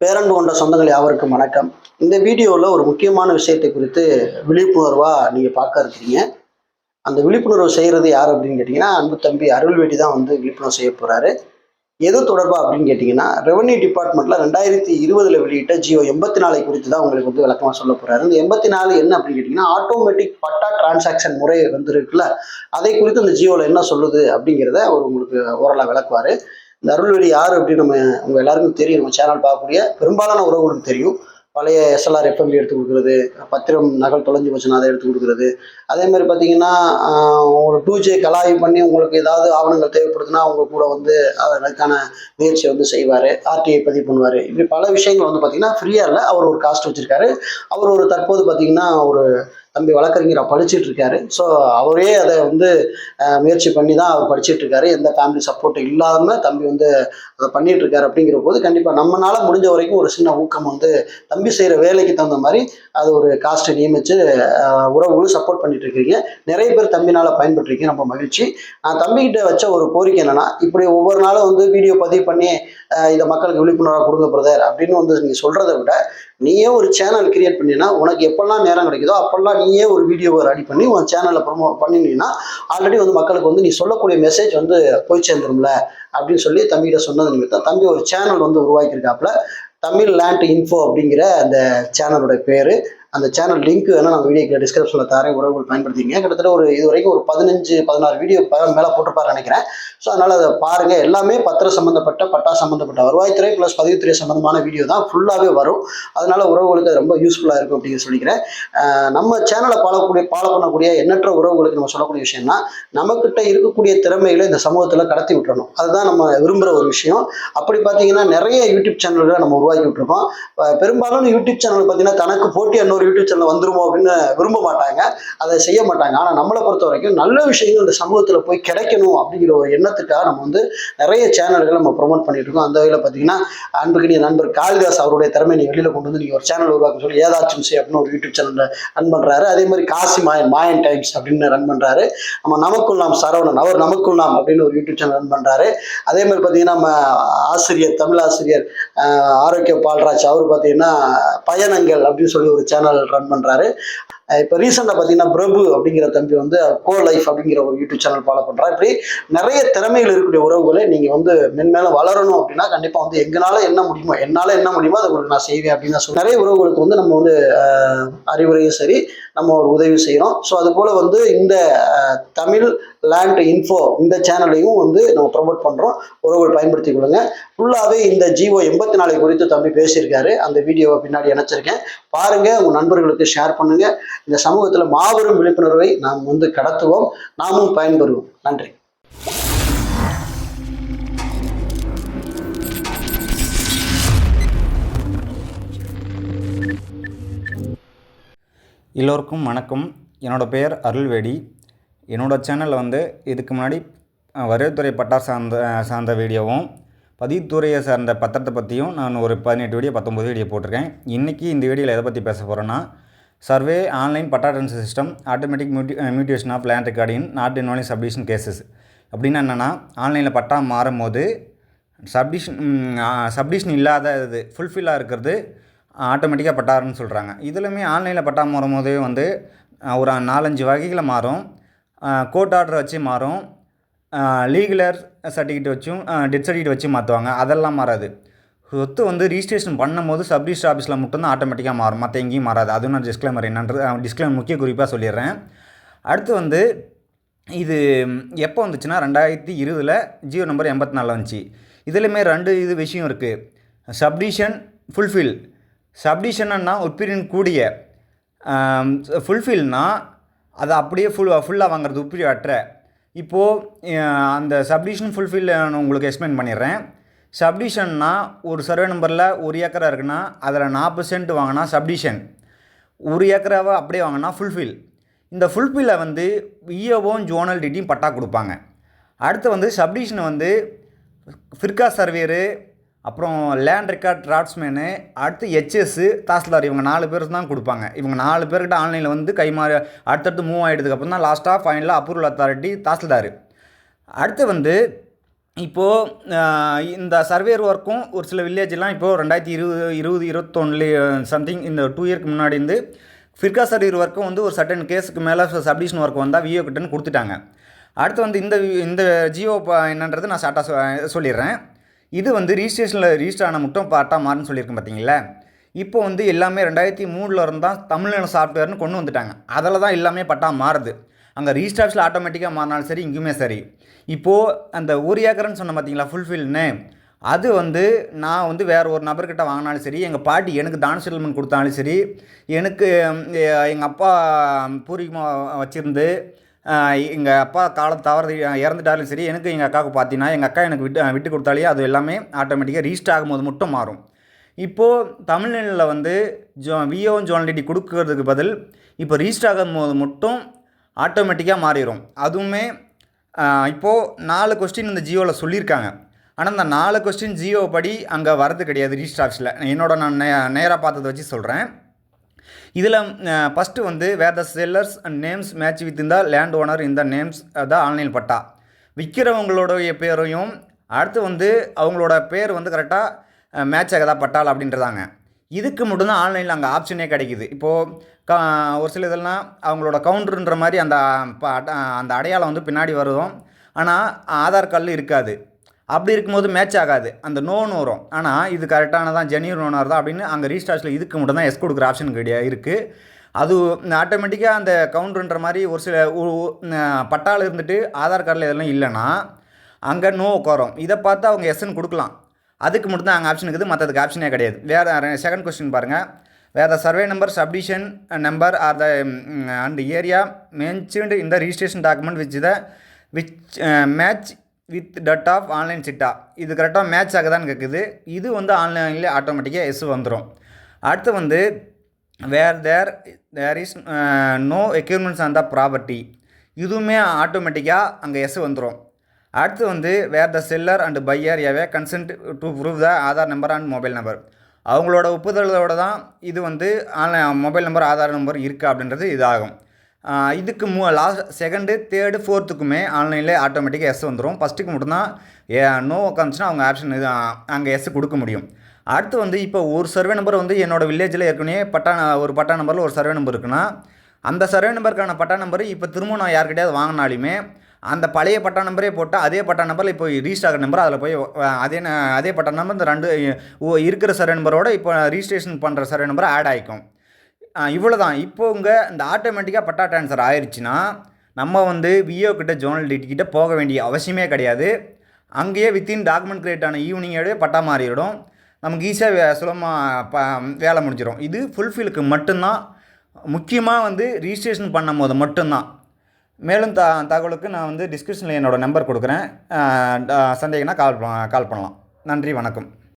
பேரன்பு கொண்ட சொந்தங்கள் யாவருக்கும் வணக்கம். இந்த வீடியோவில் ஒரு முக்கியமான விஷயத்தை குறித்து விழிப்புணர்வாக நீங்கள் பார்க்க இருக்கிறீங்க. அந்த விழிப்புணர்வு செய்கிறது யார் அப்படின்னு கேட்டிங்கன்னா அன்பு தம்பி அருள்வேடி தான் வந்து விழிப்புணர்வு செய்ய போகிறாரு எது தொடர்பாக அப்படின்னு கேட்டிங்கன்னா ரெவன்யூ டிபார்ட்மெண்ட்டில் ரெண்டாயிரத்தி இருபதில் வெளியிட்ட ஜியோ எண்பத்தி நாலை குறித்து தான் உங்களுக்கு வந்து விளக்கமாக சொல்ல போகிறாரு இந்த எண்பத்தி நாலு என்ன அப்படின்னு கேட்டிங்கன்னா ஆட்டோமேட்டிக் பட்டா டிரான்சாக்ஷன் முறை வந்து இருக்குல்ல அதை குறித்து இந்த ஜியோவில் என்ன சொல்லுது அப்படிங்கிறத அவர் உங்களுக்கு ஓரளவு விளக்குவார். இந்த அருள்வெளி யார் அப்படின்னு நம்ம அவங்க எல்லாருக்கும் தெரியும். நம்ம சேனல் பார்க்கக்கூடிய பெரும்பாலான உறவுகளுக்கு தெரியும். பழைய எஸ்எல்ஆர் எஃப்எம்பி எடுத்து கொடுக்குறது பத்திரம் நகல் தொலைஞ்சு போச்சுன்னா அதை எடுத்து கொடுக்குறது. அதே மாதிரி பார்த்தீங்கன்னா ஒரு டூ ஜே கலாய்வு பண்ணி உங்களுக்கு ஏதாவது ஆவணங்கள் தேவைப்படுதுன்னா அவங்க கூட வந்து அதற்கான முயற்சியை வந்து செய்வார் ஆர்டிஐ பதிவு பண்ணுவார். இப்படி பல விஷயங்கள் வந்து பார்த்தீங்கன்னா ஃப்ரீயாக இல்லை. அவர் ஒரு காஸ்ட் வச்சுருக்காரு. அவர் ஒரு தற்போது பார்த்தீங்கன்னா ஒரு தம்பி வழக்கறிஞராக படிச்சுட்டு இருக்காரு ஸோ அவரே அதை வந்து முயற்சி பண்ணி தான் அவர் படிச்சுட்டு இருக்காரு எந்த ஃபேமிலி சப்போர்ட் இல்லாமல் தம்பி வந்து அதை பண்ணிட்டு இருக்காரு அப்படிங்கிற போது கண்டிப்பாக நம்மளால முடிஞ்ச வரைக்கும் ஒரு சின்ன ஊக்கம் வந்து தம்பி செய்கிற வேலைக்கு தகுந்த மாதிரி அது ஒரு காஸ்ட்டை நியமித்து உறவுகளும் சப்போர்ட் பண்ணிட்டு இருக்கீங்க நிறைய பேர் தம்பினால பயன்பட்டுருக்கீங்க ரொம்ப மகிழ்ச்சி. நான் தம்பிக்கிட்ட வச்ச ஒரு கோரிக்கை என்னன்னா இப்படி ஒவ்வொரு நாளும் வந்து வீடியோ பதிவு பண்ணி இதை மக்களுக்கு விழிப்புணர்வாக கொடுங்க பிரதர் அப்படின்னு வந்து நீங்கள் சொல்கிறத விட நீயே ஒரு சேனல் கிரியேட் பண்ணினா உனக்கு எப்பெல்லாம் நேரம் கிடைக்குதோ அப்பெல்லாம் நீயே ஒரு வீடியோவை ரெடி பண்ணி உன் சேனலில் ப்ரொமோ பண்ணினீங்கன்னா ஆல்ரெடி வந்து மக்களுக்கு வந்து நீ சொல்லக்கூடிய மெசேஜ் வந்து போய் சேர்ந்துரும்ல அப்படின்னு சொல்லி தம்பிகிட்ட சொன்னது நிமித்தம் தம்பி ஒரு சேனல் வந்து உருவாக்கியிருக்காப்புல தமிழ் லேண்ட் இன்ஃபோ அப்படிங்கிற அந்த சேனலோட பேர். அந்த சேனல் லிங்க் வேணால் நான் வீடியோக்கு டிஸ்கிரிப்ஷனில் தரேன். உறவுகள் பயன்படுத்திங்க கிட்டத்தட்ட ஒரு இது வரைக்கும் ஒரு பதினஞ்சு பதினாறு வீடியோ மேலே போட்டிருப்பாரு நினைக்கிறேன். ஸோ அதனால் அதை பாருங்கள் எல்லாமே பத்திர சம்மந்தப்பட்ட பட்டா சம்மந்தப்பட்ட வருவாய்த்துறை ப்ளஸ் பதிவுத்துறை சம்மந்தமான வீடியோ தான் ஃபுல்லாகவே வரும். அதனால் உறவுகளுக்கு ரொம்ப யூஸ்ஃபுல்லாக இருக்கும் அப்படின்னு சொல்லிக்கிறேன். நம்ம சேனலை பாலக்கூடிய ஃபாலோ பண்ணக்கூடிய எண்ணற்ற உறவுகளுக்கு நம்ம சொல்லக்கூடிய விஷயம்னா நம்மக்கிட்ட இருக்கக்கூடிய திறமைகளை இந்த சமூகத்தில் கடத்தி விட்டுறணும். அதுதான் நம்ம விரும்புகிற ஒரு விஷயம். அப்படி பார்த்தீங்கன்னா நிறைய யூடியூப் சேனல்களை நம்ம உருவாக்கி விட்டுருக்கோம். பெரும்பாலும் யூடியூப் சேனல் பார்த்தீங்கன்னா தனக்கு போட்டி ஒரு யூடியூப் சேனல் வந்துருமோ அப்படின்னு விரும்ப மாட்டாங்க. அதை செய்ய மாட்டாங்க. ஆனால் நம்மளை பொறுத்த வரைக்கும் நல்ல விஷயங்கள் இந்த சமூகத்தில் போய் கிடைக்கணும் அப்படிங்கிற ஒரு எண்ணத்துக்காக நம்ம வந்து நிறைய சேனல்கள் நம்ம ப்ரொமோட் பண்ணிட்டு இருக்கோம். அந்த வகையில் பார்த்தீங்கன்னா அன்புக்கினிய நண்பர் காளிதாஸ் அவருடைய திறமை நீ வெளியில் கொண்டு வந்து நீங்கள் ஒரு சேனல் உருவாக்க சொல்லி ஏதாச்சும் சே அப்படின்னு ஒரு யூடியூப் சேனலில் ரன் பண்ணுறாரு அதே மாதிரி காசி மாயன் மாயன் டைம்ஸ் அப்படின்னு ரன் பண்ணுறாரு நம்ம நமக்குள் நாம் சரவணன் அவர் நமக்குள் நாம் அப்படின்னு ஒரு யூடியூப் சேனல் ரன் பண்ணுறாரு அதே மாதிரி பார்த்தீங்கன்னா நம்ம ஆசிரியர் தமிழ் ஆசிரியர் ஆரோக்கிய பால்ராஜ் அவர் பார்த்தீங்கன்னா பயணங்கள் அப்படின்னு சொல்லி ஒரு சேனல் ரன் பண்ணுறாரு இப்போ ரீசெண்டாக பார்த்தீங்கன்னா பிரபு அப்படிங்கிற தம்பி வந்து கோ லைஃப் அப்படிங்கிற ஒரு யூடியூப் சேனல் ஃபாலோ பண்ணுறாரு இப்படி நிறைய திறமைகள் இருக்கக்கூடிய உறவுகளை நீங்கள் வந்து மென்மேலும் வளரணும் அப்படின்னா கண்டிப்பாக வந்து எங்களால் என்ன முடியுமோ என்னால் என்ன முடியுமோ அதை உங்களுக்கு நான் செய்வேன் அப்படின்னு நான் நிறைய உறவுகளுக்கு வந்து நம்ம வந்து அறிவுரையும் சரி நம்ம ஒரு உதவி செய்கிறோம் ஸோ அது போல் வந்து இந்த தமிழ் லேண்ட் இன்ஃபோ இந்த சேனலையும் வந்து நம்ம ப்ரொமோட் பண்ணுறோம் உறவுகள் பயன்படுத்தி கொள்ளுங்க. ஃபுல்லாகவே இந்த ஜிஓ எண்பத்தி நாலு குறித்து தம்பி பேசியிருக்காரு. அந்த வீடியோவை பின்னாடி இணைச்சிருக்கேன். பாருங்கள் உங்கள் நண்பர்களுக்கு ஷேர் பண்ணுங்கள் இந்த சமூகத்தில் மாபெரும் விழிப்புணர்வை நாம் வந்து கடத்துவோம் நாமும் பயன்பெறுவோம். நன்றி. எல்லோருக்கும் வணக்கம். என்னோடய பெயர் அருள்வேடி. என்னோடய சேனலில் வந்து இதுக்கு முன்னாடி அஹ், வருவாய்த்துறை சார்ந்த சார்ந்த வீடியோவும் பதிவுத்துறையை சார்ந்த பத்திரத்தை பற்றியும் நான் ஒரு பதினெட்டு வீடியோ பத்தொம்பது வீடியோ போட்டிருக்கேன். இன்றைக்கி இந்த வீடியோவில் எதை பற்றி பேச போகிறேன்னா survey online patta transfer system automatic மியூட்டி mutation of land recording not involving subdivision cases. அப்படின்னா என்னென்னா ஆன்லைனில் பட்டா மாறும் போது சப்டிஷன் சப்டிஷன் இல்லாத இது ஃபுல்ஃபில்லாக இருக்கிறது ஆட்டோமேட்டிக்காக பட்டாருன்னு சொல்கிறாங்க இதுலையுமே ஆன்லைனில் பட்டா மாறும் போதே வந்து ஒரு நாலஞ்சு வகைகளை மாறும். கோர்ட் ஆர்டர் வச்சு மாறும். லீகலர் சர்டிஃபிகேட் வச்சும் டெத் சர்டிஃபிகேட் வச்சு மாற்றுவாங்க அதெல்லாம் மாறாது. சொத்து வந்து ரிஜிஸ்ட்ரேஷன் பண்ணும்போது சப்டிஸ்ட் ஆஃபீஸில் மட்டும்தான் ஆட்டோமேட்டிக்காக மாறும். மற்ற எங்கேயும் மாறாது. அதுவும் நான் டிஸ்க்ளைமர் என்னன்றது டிஸ்க்ளைமர் முக்கிய குறிப்பாக சொல்லிடுறேன். அடுத்து வந்து இது எப்போ வந்துச்சுன்னா ரெண்டாயிரத்தி இருபதில் ஜியோ நம்பர் எண்பத்தி நாலில் வந்துச்சு. இதுலையுமே ரெண்டு இது விஷயம் இருக்குது சப்டிஷன் ஃபுல்ஃபில் சப்டிஷன்னா உட்பிரின் கூடிய ஃபுல்ஃபில்னா அதை அப்படியே ஃபுல் ஃபுல்லாக வாங்குறது உப்பிரி அற்ற. இப்போது அந்த சப்டிஷன் ஃபுல்ஃபில் நான் உங்களுக்கு எக்ஸ்பிளைன் பண்ணிடுறேன். சப்டிஷன்னா ஒரு சர்வே நம்பரில் ஒரு ஏக்கரா இருக்குன்னா அதில் நாற்பது சென்ட் வாங்கினா சப்டிஷன் ஒரு ஏக்கராவை அப்படியே வாங்கினா ஃபுல்ஃபில் இந்த ஃபுல்ஃபில்லை வந்து இஓவும் ஜோனல் டிட்டியும் பட்டா கொடுப்பாங்க. அடுத்து வந்து சப்டிஷனை வந்து ஃபிர்கா சர்வேரு அப்புறம் லேண்ட் ரெக்கார்ட் டிராட்ஸ்மேனு அடுத்து ஹெச்எஸ்ஸு தாசில்தார். இவங்க நாலு பேர் தான் கொடுப்பாங்க. இவங்க நாலு பேர்கிட்ட ஆன்லைனில் வந்து கைமாறி அடுத்தடுத்து மூவ் ஆகிட்டதுக்கப்புறம் தான் லாஸ்ட்டாக ஃபைனலாக அப்ரூவல் அத்தாரிட்டி தாசில்தார். அடுத்து வந்து இப்போது இந்த சர்வேர் ஒர்க்கும் ஒரு சில வில்லேஜ்லாம் இப்போது ரெண்டாயிரத்தி இருபது இருபது இருபத்தொன்னுல சம்திங் இந்த டூ இயர்க்கு முன்னாடி இருந்து ஃபிர்கா சர்வீர் ஒர்க்கும் வந்து ஒரு சர்டன் கேஸுக்கு மேலே சப்டிஷன் ஒர்க் வந்தால் விஓ கிட்டன்னு கொடுத்துட்டாங்க. அடுத்து வந்து இந்த இந்த ஜியோ என்னன்றது நான் ஷார்ட்டாக சொல்லிடுறேன். இது வந்து ரிஜிஸ்ட்ரேஷனில் ரிஜிஸ்டர் ஆன மட்டும் பட்டா மாறுன்னு சொல்லியிருக்கேன் பார்த்தீங்களா இப்போ வந்து எல்லாமே ரெண்டாயிரத்தி மூணில் இருந்தால் தமிழ்நாடு சாஃப்ட்வேர்னு கொண்டு வந்துட்டாங்க. அதில் தான் எல்லாமே பட்டா மாறுது. அங்கே ரீஸ்டார்ஸில் ஆட்டோமேட்டிக்காக மாறினாலும் சரி இங்கேயுமே சரி. இப்போது அந்த ஒரு ஏக்கர்னு சொன்ன பார்த்தீங்களா ஃபுல்ஃபில்னு அது வந்து நான் வந்து வேறு ஒரு நபர்கிட்ட வாங்கினாலும் சரி எங்கள் பாட்டி எனக்கு தான செட்டில்மெண்ட் கொடுத்தாலும் சரி எனக்கு எங்கள் அப்பா பூர்வீகமாக வச்சுருந்து எங்கள் அப்பா காலம் தவறு இறந்துட்டாலும் சரி எனக்கு எங்கள் அக்காவுக்கு பார்த்தீங்கன்னா எங்கள் அக்கா எனக்கு விட்டு விட்டு கொடுத்தாலே அது எல்லாமே ஆட்டோமேட்டிக்காக ரீஸ்ட் ஆகும்போது மட்டும் மாறும். இப்போது தமிழ்நிலையில் வந்து ஜோ விஓ ஜோனலிட்டி கொடுக்கறதுக்கு பதில் இப்போ ரீஸ்ட் ஆகும்போது மட்டும் ஆட்டோமேட்டிக்காக மாறிடும் அதுவுமே இப்போது நாலு கொஸ்டின் இந்த ஜியோவில் சொல்லியிருக்காங்க. ஆனால் இந்த நாலு கொஸ்டின் ஜியோ படி அங்கே வரது கிடையாது ரீஸ்ட் ஆஃபீஸில். என்னோட நான் நே நேராக பார்த்ததை வச்சு சொல்கிறேன் இதில் ஃபஸ்ட்டு வந்து where the sellers and names match with இந்த லேண்ட் ஓனர் இந்த நேம்ஸ் த ஆன்லைன் பட்டா. விற்கிறவங்களுடைய பேரையும் அடுத்து வந்து அவங்களோட பேர் வந்து கரெக்டாக மேட்ச் ஆகதா பட்டால் அப்படின்றதாங்க. இதுக்கு மட்டும்தான் ஆன்லைனில் அங்கே ஆப்ஷனே கிடைக்குது. இப்போது க ஒரு சில இதெல்லாம் அவங்களோட கவுண்டருன்ற மாதிரி அந்த அட- அந்த அடையாளம் வந்து பின்னாடி வருதும் ஆனால் ஆதார் கார்டில் இருக்காது. அப்படி இருக்கும்போது மேட்ச் ஆகாது. அந்த நோன்னு வரும். ஆனால் இது கரெக்டானதான் ஜெனியூர் ஓனர் தான் அப்படின்னு அங்கே ரீஸ்டார்ஸில் இதுக்கு மட்டும் தான் எஸ் கொடுக்குற ஆப்ஷன் கிடையாது இருக்குது அது ஆட்டோமேட்டிக்காக அந்த கவுண்டருன்ற மாதிரி ஒரு சில உ- பட்டால இருந்துட்டு ஆதார் கார்டில் இதெல்லாம் இல்லைன்னா அங்கே நோ உட்காரும். இதை பார்த்து அவங்க எஸ்ன்னு கொடுக்கலாம். அதுக்கு மட்டும் தான் அங்கே ஆப்ஷன் இருக்குது. மற்றதுக்கு ஆப்ஷனே கிடையாது. வேறு செகண்ட் கொஸ்டின் பாருங்கள் வேறு survey number subdivision number are the and area mentioned இந்த registration document which the which match with that of online chitta இது கரெக்டாக மேட்ச் ஆகுதான்னு கேட்குது இது வந்து ஆன்லைன்லேயே ஆட்டோமேட்டிக்காக எஸ் வந்துடும் அடுத்து வந்து where there there is no equipments on the property இதுவுமே ஆட்டோமேட்டிக்காக அங்கே எஸ் வந்துடும் அடுத்து வந்து where the seller and buyer have consent to prove the Aadhaar number and mobile number அவங்களோட ஒப்புதலோட தான் இது வந்து online mobile number Aadhaar number இருக்குது அப்படின்றது இதாகும். இதுக்கு மூ லாஸ்ட் செகண்டு தேர்டு ஃபோர்த்துக்குமே ஆன்லைனில் ஆட்டோமேட்டிக்காக எஸ் வந்துடும் ஃபஸ்ட்டுக்கு மட்டும்தான் ஏ நோ உட்காந்துச்சுன்னா அவங்க ஆப்ஷன் இது அங்கே எஸ் கொடுக்க முடியும். அடுத்து வந்து இப்போ ஒரு சர்வே நம்பர் வந்து என்னோட வில்லேஜில் ஏற்கனவே பட்டா ஒரு பட்டா நம்பரில் ஒரு சர்வே நம்பர் இருக்குன்னா அந்த சர்வே நம்பருக்கான பட்டா நம்பர் இப்போ திரும்ப நான் யார்கிட்டயாவது வாங்கினாலுமே அந்த பழைய பட்டா நம்பரே போட்டால் அதே பட்டா நம்பரில் இப்போ ரீஸ்ட் ஆகிற நம்பர் அதில் போய் அதே அதே பட்டா நம்பர் இந்த ரெண்டு ஓ இருக்கிற சர்வே நம்பரோட இப்போ ரீஸ்ட்ரேஷன் பண்ணுற சர்வே நம்பர் ஆட் ஆகிக்கும் இவ்வளோ தான் இப்போ உங்கள் இந்த ஆட்டோமேட்டிக்காக பட்டா ட்ரான்ஸ்ஃபர் ஆயிடுச்சுன்னா நம்ம வந்து விஓ கிட்ட ஜோனல் டிடி கிட்ட போக வேண்டிய அவசியமே கிடையாது. அங்கேயே வித்தின் டாக்குமெண்ட் கிரியேட் ஆன ஈவினிங்கோடய பட்டா மாறிடும். நமக்கு ஈஸியாக சுலமாக ப வேலை முடிஞ்சிடும். இது ஃபுல்ஃபிலுக்கு மட்டும்தான். முக்கியமாக வந்து ரிஜிஸ்ட்ரேஷன் பண்ணும்போது மட்டும்தான். மேலும் த தகவலுக்கு நான் வந்து டிஸ்கிரிப்ஷனில் என்னோடய நம்பர் கொடுக்குறேன். அஹ், சந்தேகம்னா கால் கால் பண்ணலாம். நன்றி வணக்கம்.